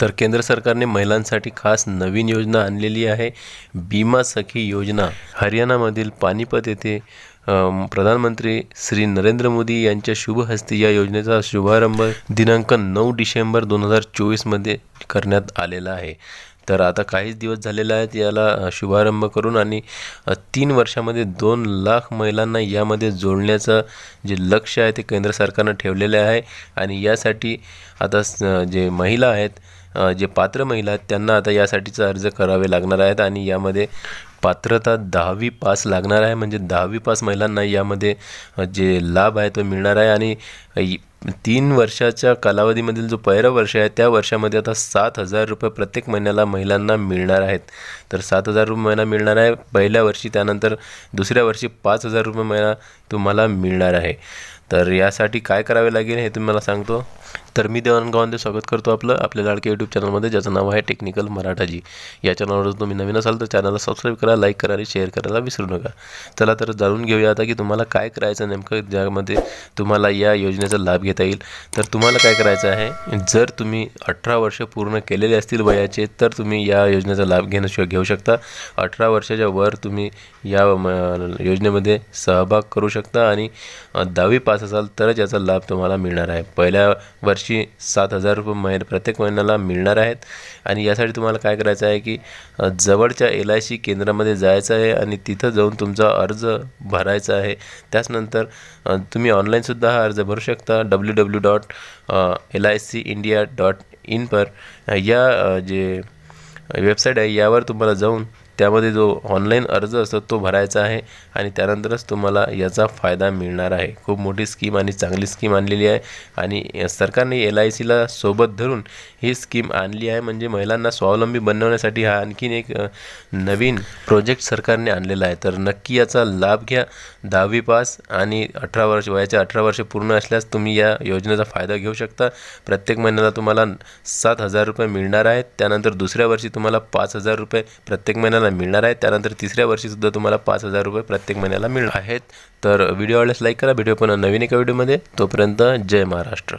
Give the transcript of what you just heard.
तर केंद्र सरकारने महिलांसाठी खास नवीन योजना आणलेली आहे. बीमा सखी योजना. हरियाणामधील पानिपत येथे प्रधानमंत्री श्री नरेंद्र मोदी यांच्या शुभ हस्ते या योजनेचा शुभारंभ दिनांक नऊ डिसेंबर दोन हजार चोवीसमध्ये करण्यात आलेला आहे. तर आता काहीच दिवस झालेले आहेत याला शुभारंभ करून आणि तीन वर्षामध्ये दोन लाख महिलांना यामध्ये जोडण्याचं जे लक्ष आहे ते केंद्र सरकारनं ठेवलेलं आहे. आणि यासाठी आता स- जे महिला आहेत जे पात्र महिला आहेत त्यांना आता यासाठीचा अर्ज करावे लागणार आहेत आणि यामध्ये पात्रता दहावी पास लागणार आहे. म्हणजे दहावी पास महिलांना यामध्ये जे लाभ आहे तो मिळणार आहे. आणि तीन वर्षाच्या कालावधीमधील जो पहिला वर्ष आहे त्या वर्षामध्ये आता सात हजार रुपये प्रत्येक महिन्याला महिलांना मिळणार आहेत. तर सात हजार रुपये महिना मिळणार आहे. पहिल्या वर्षी त्यानंतर दुसऱ्या वर्षी पाच हजार रुपये महिना तुम्हाला मिळणार आहे. तर यासाठी काय करावे लागेल हे तुम्हाला सांगतो. तर मी देवानंद गावांदे स्वागत करतो आपलं आपल्या लाडके यूट्यूब चॅनलमध्ये ज्याचं नाव आहे टेक्निकल मराठाजी या चॅनलवर तुम्ही नवीन असाल तर चॅनलला सबस्क्राईब करा लाईक करा आणि शेअर करायला विसरू नका. चला तर जाणून घेऊया आता की तुम्हाला काय करायचं नेमकं ज्यामध्ये तुम्हाला या योजनेचा लाभ घेता येईल. तर तुम्हाला काय करायचं आहे? जर तुम्ही अठरा वर्ष पूर्ण केलेले असतील वयाचे तर तुम्ही या योजनेचा लाभ घेणं घेऊ शकता. अठरा वर्षाच्या वर तुम्ही या म, योजनेमध्ये सहभाग करू शकता आणि दहावी पास असाल तरच याचा लाभ तुम्हाला मिळणार आहे. पहिल्या वर्षी सात हजार रुपये महिन प्रत्येक महिन्याला मिळणार आहेत. आणि यासाठी तुम्हाला काय करायचं आहे की जवळच्या एल आय सी केंद्रामध्ये जायचं आहे आणि तिथं जाऊन तुमचा अर्ज भरायचा आहे. त्याचनंतर तुम्ही ऑनलाईनसुद्धा हा अर्ज भरू शकता. W W dot L I C India dot in per uh, या uh, जे uh, वेबसाईट आहे यावर तुम्हाला जाऊन त्यामध्ये जो ऑनलाईन अर्ज असतो तो भरायचा आहे आणि त्यानंतरच तुम्हाला याचा फायदा मिळणार आहे. खूप मोठी स्कीम आणि चांगली स्कीम आणलेली आहे आणि सरकारने एल आय सीला सोबत धरून ही स्कीम आणली आहे. म्हणजे महिलांना स्वावलंबी बनवण्यासाठी हा आणखीन एक नवीन प्रोजेक्ट सरकारने आणलेला आहे. तर नक्की याचा लाभ घ्या. दहावी पास आणि अठरा वर्ष वयाच्या अठरा वर्ष पूर्ण असल्यास तुम्ही या योजनेचा फायदा घेऊ शकता. प्रत्येक महिन्याला तुम्हाला सात हजार रुपये मिळणार आहेत. त्यानंतर दुसऱ्या वर्षी तुम्हाला पाच हजार रुपये प्रत्येक महिन्याला मिळणार आहेत त्यानंतर तिसऱ्या वर्षीसुद्धा तुम्हाला पाच हजार रुपये प्रत्येक महिन्याला मिळणार आहेत. तर व्हिडिओ आवडल्यास लाईक करा. व्हिडिओ पुन्हा नवीन एका व्हिडिओमध्ये तोपर्यंत जय महाराष्ट्र.